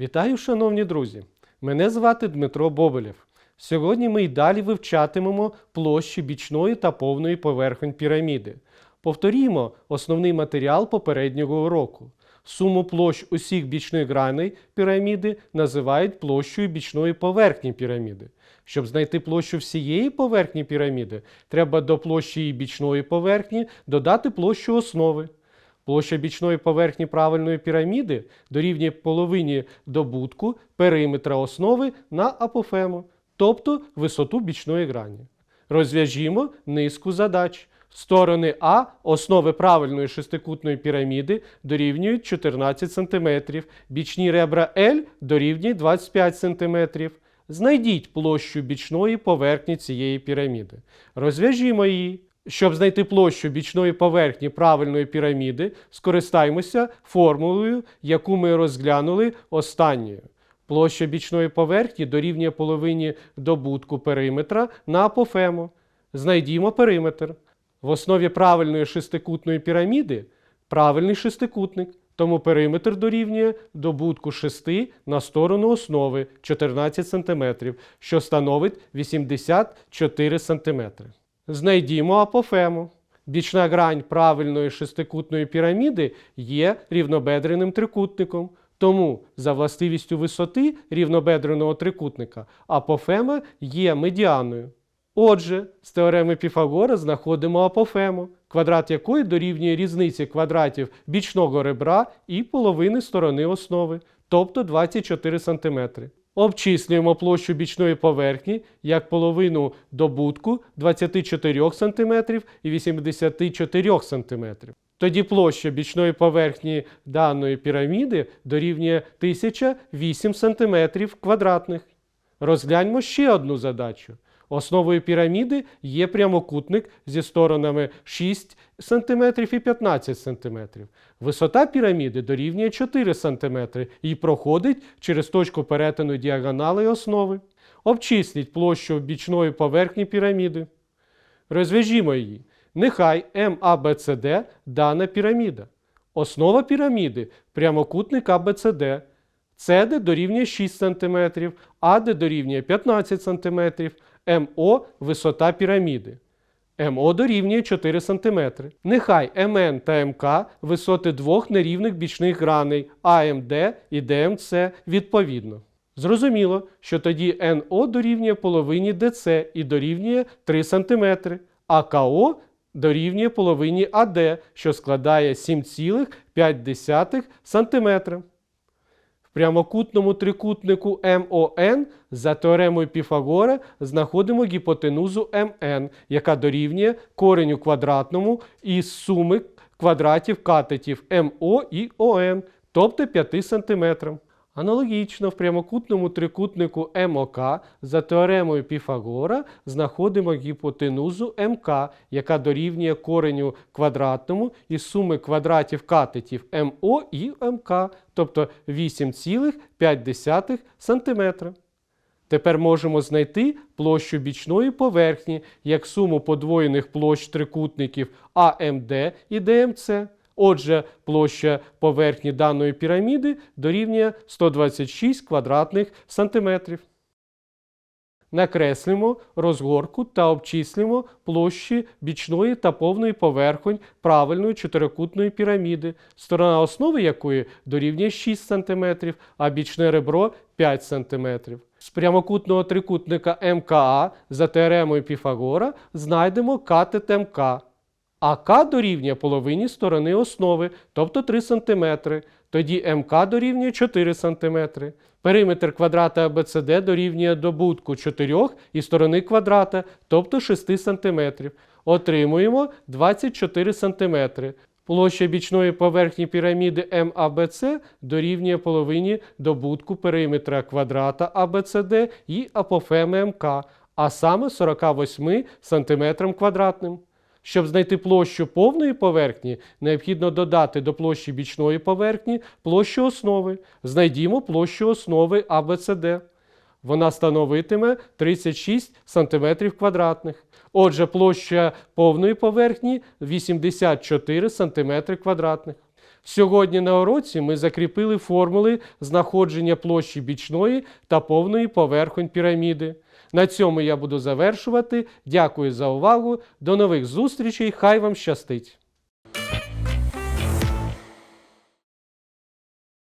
Вітаю, шановні друзі! Мене звати Дмитро Бобелєв. Сьогодні ми й далі вивчатимемо площі бічної та повної поверхонь піраміди. Повторімо основний матеріал попереднього уроку. Суму площ усіх бічних граней піраміди називають площею бічної поверхні піраміди. Щоб знайти площу всієї поверхні піраміди, треба до площі її бічної поверхні додати площу основи. Площа бічної поверхні правильної піраміди дорівнює половині добутку периметра основи на апофему, тобто висоту бічної грані. Розв'яжімо низку задач. Сторони А основи правильної шестикутної піраміди дорівнюють 14 см, бічні ребра L дорівнюють 25 см. Знайдіть площу бічної поверхні цієї піраміди. Розв'яжімо її. Щоб знайти площу бічної поверхні правильної піраміди, скористаймося формулою, яку ми розглянули останньою. Площа бічної поверхні дорівнює половині добутку периметра на апофему. Знайдімо периметр. В основі правильної шестикутної піраміди правильний шестикутник, тому периметр дорівнює добутку 6 на сторону основи 14 см, що становить 84 см. Знайдімо апофему. Бічна грань правильної шестикутної піраміди є рівнобедреним трикутником. Тому за властивістю висоти рівнобедреного трикутника апофема є медіаною. Отже, з теореми Піфагора знаходимо апофему, квадрат якої дорівнює різниці квадратів бічного ребра і половини сторони основи, тобто 24 см. Обчислюємо площу бічної поверхні як половину добутку 24 см і 84 см. Тоді площа бічної поверхні даної піраміди дорівнює 1008 см квадратних. Розгляньмо ще одну задачу. Основою піраміди є прямокутник зі сторонами 6 см і 15 см. Висота піраміди дорівнює 4 см і проходить через точку перетину діагоналей основи. Обчисліть площу бічної поверхні піраміди. Розв'яжімо її. Нехай MABCD дана піраміда. Основа піраміди прямокутник ABCD. CD дорівнює 6 см, AD дорівнює 15 см, МО висота піраміди. МО дорівнює 4 см. Нехай МН та МК висоти двох нерівних бічних граней АМД і ДМЦ відповідно. Зрозуміло, що тоді НО дорівнює половині ДЦ і дорівнює 3 см, а КО дорівнює половині АД, що складає 7,5 см. Прямокутному трикутнику МОН за теоремою Піфагора знаходимо гіпотенузу МН, яка дорівнює кореню квадратному із суми квадратів катетів МО і ОН, тобто 5 см. Аналогічно в прямокутному трикутнику МОК за теоремою Піфагора знаходимо гіпотенузу МК, яка дорівнює кореню квадратному із суми квадратів катетів МО і МК, тобто 8,5 см. Тепер можемо знайти площу бічної поверхні як суму подвоєних площ трикутників АМД і ДМЦ. Отже, площа поверхні даної піраміди дорівнює 126 квадратних сантиметрів. Накреслимо розгорку та обчислимо площі бічної та повної поверхонь правильної чотирикутної піраміди, сторона основи якої дорівнює 6 см, а бічне ребро 5 см. З прямокутного трикутника МКА за теоремою Піфагора знайдемо катет МК. АК дорівнює половині сторони основи, тобто 3 см. Тоді МК дорівнює 4 см. Периметр квадрата АБЦД дорівнює добутку 4 і сторони квадрата, тобто 6 см. Отримуємо 24 см. Площа бічної поверхні піраміди МАБЦ дорівнює половині добутку периметра квадрата АБЦД і апофеми МК, а саме 48 см квадратним. Щоб знайти площу повної поверхні, необхідно додати до площі бічної поверхні площу основи. Знайдімо площу основи АБЦД. Вона становитиме 36 см квадратних. Отже, площа повної поверхні 84 см квадратних. Сьогодні на уроці ми закріпили формули знаходження площі бічної та повної поверхонь піраміди. На цьому я буду завершувати. Дякую за увагу. До нових зустрічей. Хай вам щастить!